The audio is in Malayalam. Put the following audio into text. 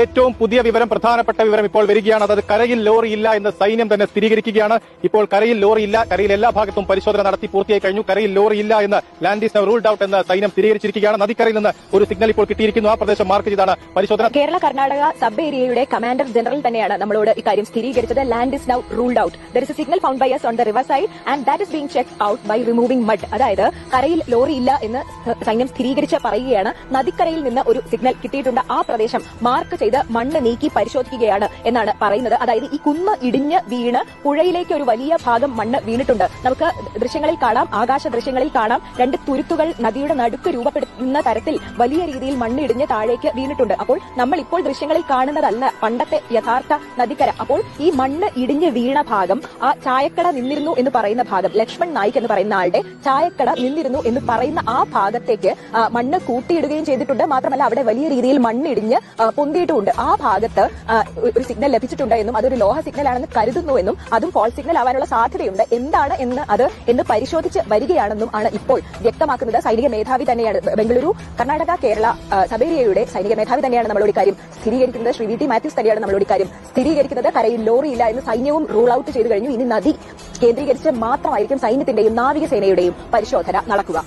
ഏറ്റവും പുതിയ വിവരം പ്രധാനപ്പെട്ട വിവരം ഇപ്പോൾ വരികയാണ്. അതായത് കരയിൽ ലോറി ഇല്ല എന്ന് സൈന്യം തന്നെ സ്ഥിരീകരിക്കുകയാണ്. ഇപ്പോൾ കരയിൽ ലോറി ഇല്ല കരയിൽ എല്ലാ ഭാഗത്തും പരിശോധന നടത്തി പൂർത്തിയായി കഴിഞ്ഞു. കരയിൽ ലോറി ഇല്ല എന്ന് ലാൻഡിസ് ഈസ് റൂൾഡ് ഔട്ട് എന്ന് സൈന്യം സ്ഥിരീകരിച്ചിരിക്കുകയാണ്. നദിക്കരയിൽ നിന്ന് ഒരു സിഗ്നൽ ഇപ്പോൾ കിട്ടിയിരിക്കുന്നു. ആ പ്രദേശം മാർക്ക് ചെയ്താണ് പരിശോധന. കേരള കർണാടക സബ് ഏരിയയുടെ കമാൻഡർ ജനറൽ തന്നെയാണ് നമ്മളോട് ഇക്കാര്യം സ്ഥിരീകരിച്ചത്. Land is now ruled out is signal found by us on the river side and that is being check out by removing mud അതായത് കരയിൽ ലോറി ഇല്ല എന്ന് സൈന്യം സ്ഥിരീകരിച്ച് പറയുകയാണ്. നദിക്കരയിൽ നിന്ന് ഒരു സിഗ്നൽ കിട്ടിയിട്ടുണ്ട്. ആ പ്രദേശം മാർക്ക് ചെയ്ത് മണ്ണ് നീക്കി പരിശോധിക്കുകയാണ് എന്നാണ് പറയുന്നത്. അതായത് ഈ കുന്ന് ഇടിഞ്ഞ് വീണ് പുഴയിലേക്ക് ഒരു വലിയ ഭാഗം മണ്ണ് വീണിട്ടുണ്ട്. നമുക്ക് ദൃശ്യങ്ങളിൽ കാണാം ആകാശ ദൃശ്യങ്ങളിൽ കാണാം. രണ്ട് തുരുത്തുകൾ നദിയുടെ നടുക്ക് രൂപപ്പെടുത്തുന്ന തരത്തിൽ വലിയ രീതിയിൽ മണ്ണ് ഇടിഞ്ഞ് താഴേക്ക് വീണിട്ടുണ്ട്. അപ്പോൾ നമ്മൾ ഇപ്പോൾ ദൃശ്യങ്ങളിൽ കാണുന്നതല്ല പണ്ടത്തെ യഥാർത്ഥ നദിക്കര. അപ്പോൾ ഈ മണ്ണ് ഇടിഞ്ഞ് വീണ ഭാഗം ആ ചായക്കട നിന്നിരുന്നു എന്ന് പറയുന്ന ഭാഗം ലക്ഷ്മൺ നായിക് എന്ന് പറയുന്ന ആളുടെ ചായക്കട നിന്നിരുന്നു എന്ന് പറയുന്ന ആ ഭാഗത്തേക്ക് മണ്ണ് കൂട്ടിയിടുകയും ചെയ്തിട്ടുണ്ട്. മാത്രമല്ല അവിടെ വലിയ രീതിയിൽ മണ്ണിടിഞ്ഞ് ആ, പൊന്തിയിട്ടുമുണ്ട് ആ ഭാഗത്ത് ഒരു സിഗ്നൽ ലഭിച്ചിട്ടുണ്ട് എന്നും അതൊരു ലോഹ സിഗ്നൽ ആണെന്ന് കരുതുന്നു എന്നും അതും ഫോൾ സിഗ്നൽ ആവാനുള്ള സാധ്യതയുണ്ട്. എന്താണ് എന്ന് അത് എന്ന് പരിശോധിച്ച് വരികയാണെന്നും ആണ് ഇപ്പോൾ വ്യക്തമാക്കുന്നത് സൈനിക മേധാവി തന്നെയാണ്. ബംഗളൂരു കർണാടക കേരള സബേരിയയുടെ സൈനിക മേധാവി തന്നെയാണ് നമ്മളോട് ഇക്കാര്യം സ്ഥിരീകരിക്കുന്നത്. ശ്രീ വി ടി മാത്യൂസ് തന്നെയാണ് നമ്മളോട് ഇക്കാര്യം സ്ഥിരീകരിക്കുന്നത്. കരയിൽ ലോറിയില്ല എന്ന് സൈന്യവും റൂൾ ഔട്ട് ചെയ്തു കഴിഞ്ഞു. ഇനി നദി കേന്ദ്രീകരിച്ച് മാത്രമായിരിക്കും സൈന്യത്തിന്റെയും നാവികസേനയുടെയും പരിശോധന നടക്കുക.